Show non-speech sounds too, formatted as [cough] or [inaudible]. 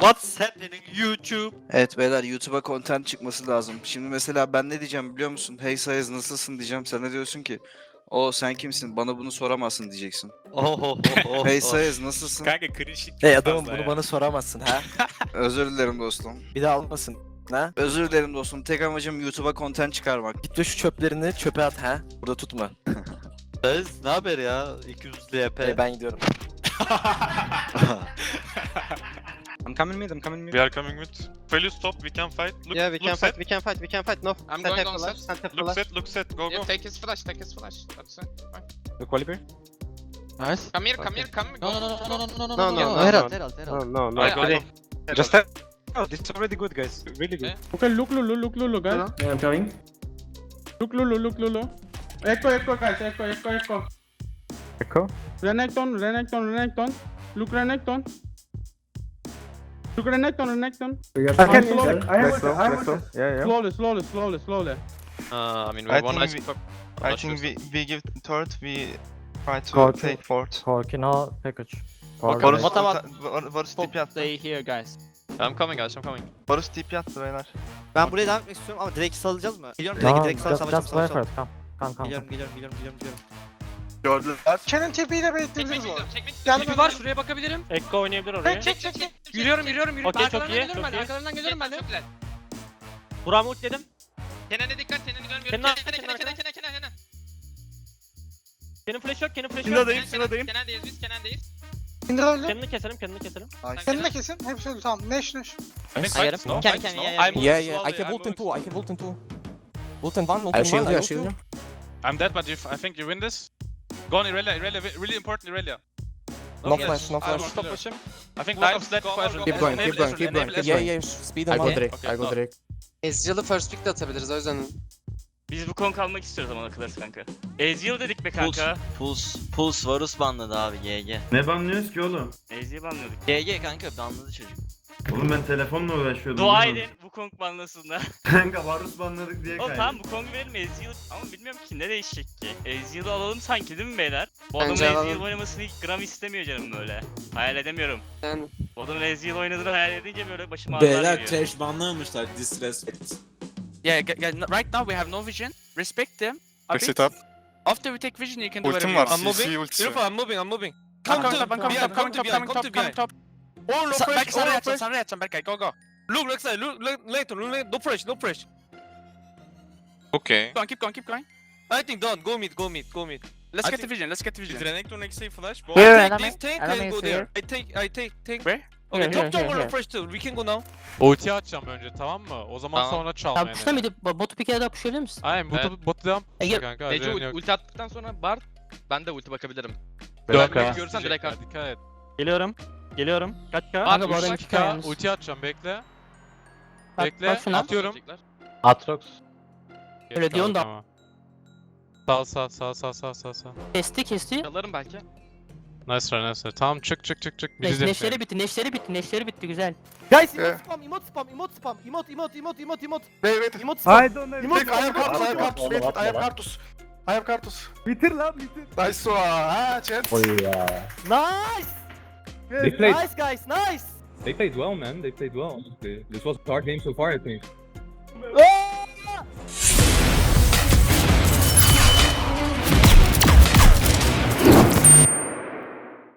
What's happening YouTube? Evet beyler YouTube'a content çıkması lazım. Şimdi mesela ben ne diyeceğim biliyor musun? Hey Sayız nasılsın diyeceğim. Sen ne diyorsun ki? O sen kimsin? Bana bunu soramazsın diyeceksin. Oh oh oh Hey. Sayız nasılsın? Kanka cringe'lik Hey adamım bunu ya. bana soramazsın ha. [laughs] Özür dilerim dostum. Bir daha almasın. Ha? Özür dilerim dostum. Tek amacım YouTube'a content çıkarmak. Git de şu çöplerini çöpe at ha. Burada tutma. Sayız ne haber ya? 200 LP. Hey, ben gidiyorum. [laughs] I'm coming mid, I'm coming mid. We are coming mid. Will you stop? We can fight. Look, Yeah, we can look fight, we can fight, we can fight. No, I'm set going have on flash, set. set Look flash. set, look set. Go Yeah, go. take his flash, take his flash. That's it. Fine. Look Oliver. Nice. Come here, come here, come. No Go, no no go, no go. no no no No, no no, no. no, Herald no. Herald No, Herald. no, no. I- I go I- go. Just have... Oh, this is already good, guys. Really good. Yeah. Okay, look Lulu, look Lulu, guys. Yeah, I'm coming. Look Lulu, look Lulu. Echo, echo, guys, echo, echo, echo. Echo. Renekton, Renekton, Renekton. Look Renekton. Look Renekton, Renekton. Okay, slowly. I have I have Yeah, yeah. Slowly, slowly, slowly, slowly. Uh, I mean, we I one think nice we-. I think we, we give third, we try to Got take fourth. Korkina package. Varus, What about- Var- Varus TP attı. Stay here guys. I'm coming, guys, I'm coming. Varus TP attı beyler. Ben buraya devam etmek istiyorum ama direkt salacağız mı? Geliyorum direkt direkt sal savaşalım savaşalım. Geliyorum geliyorum geliyorum geliyorum geliyorum. Gördüler. Kenan TP ile Çekmek beklediniz istiyorum, çekmek istiyorum. var, şuraya bakabilirim. Ekko oynayabilir oraya. Çek, çek, çek. Yürüyorum yürüyorum yürüyorum. Okey, çok Arkalarından iyi, geliyorum çok ben. iyi. Arkalarından geliyorum ben de. Çok güzel. Burak'ı ultledim. Kenan'a dikkat, Kenan'ı görmüyorum. Kenan, Kenan, Kenan, Kenan, Kenan, Kenan. Kenan, Kenan. Kenan flash yok, Kenan flash yok. Sinadayım Kenan, sinadayım. Kenan'dayız biz, Kenan'dayız. İndir öyle. Kenan'ı keselim, Kenan'ı keselim. Kendine kesin. Hepsi öldü tamam. Neş neş. Can fight, can no. yeah yeah. I'm Yeah, moving yeah, I can ult in two, I can ult in two. Ult in one, ult I in shield one, you, I I ult shield two. you. I'm dead, but if I think you win this. Go on Irelia, Irelia, really important Irelia. No flash, no flash. Stop push him. I think dead go, for go, Keep going, keep going, keep going. Yeah, yeah, speed I him go direct, Okay, I go no. direct. Ezreal'ı first pick de atabiliriz o yüzden. Biz bu konk almak istiyoruz ama akıllarız kanka. Ezreal dedik be kanka. Puls, Puls Varus banladı abi GG. Ne banlıyoruz ki oğlum? Ezreal anlıyorduk. GG kanka banladı çocuk. Oğlum ben telefonla uğraşıyordum. Dua edin bu konk banlasınlar. [laughs] Kanka Varus banladık diye o kaydı. tamam bu konku verelim Ezreal ama bilmiyorum ki ne değişecek ki. Ezreal'ı alalım sanki değil mi beyler? Bu adamın Bence Ezreal alalım. oynamasını ilk gram istemiyor canım böyle. Hayal edemiyorum. Yani Bu adamın Ezreal oynadığını hayal edince böyle başıma ağrılar Beyler geliyor. trash banlamışlar disrespect. Yeah, right now we have no vision. Respect them. Exit up. After we take vision you can do Ultim whatever var. you want. CC ultisi. I'm moving, I'm moving. Come Come to, to- come come to, to- come to, come come to- to, come to, top. All no Sa- pressure, belki sana all no yatacağım, pressure. sana yatacağım Berkay, go go. Look, look, side, look, look, later, look, later. No pressure, no pressure. Okay. Keep going, keep going, keep going. I think done. Go mid, go mid, go mid. Let's I get think- the vision, let's get the vision. Renekton next flash. Here, I take enemy. this tank Enemy and go is there. here. I take, I take, take. Where? Okay, Here, top here, tower here, no pressure too. We can go now. Ulti atacağım önce tamam mı? O zaman Tamam. sonra çal Tamam puşla mıydı? Botu bir kere daha pushlayabilir misin? Aynen botu, Evet. botu devam. Ege- kanka. Yok. ulti attıktan sonra Bart, ben de ulti bakabilirim. Dört K. görürsen direkt at. Dikkat et. Geliyorum. Geliyorum. Kaç K? Kanka, bu arada arada iki K, K. ulti atacağım bekle. Bak- Bekle. bak şuna. Atıyorum. Atrox. Öyle diyorsun da- ama. Sağ sağ sağ sağ sağ sağ sağ. Kesti kesti. Alırım belki. Nice try nice try. Tamam çık çık çık çık. Neş, Bizi de neşleri bitti, neşleri bitti, neşleri bitti güzel. Guys, Yeah. emote spam, emote spam, emote spam, emote, emote, emote, emote, emote, Wait wait. emote spam. I don't know. Emote Tek I have Kartus, I have Kartus. Wait, I have Kartus. I have Kartus. Bitir lan bitir. Nice one. Ha chat. Nice! They played- Nice guys, nice! They played well man, they played well. This was a hard game so far I think. Oh!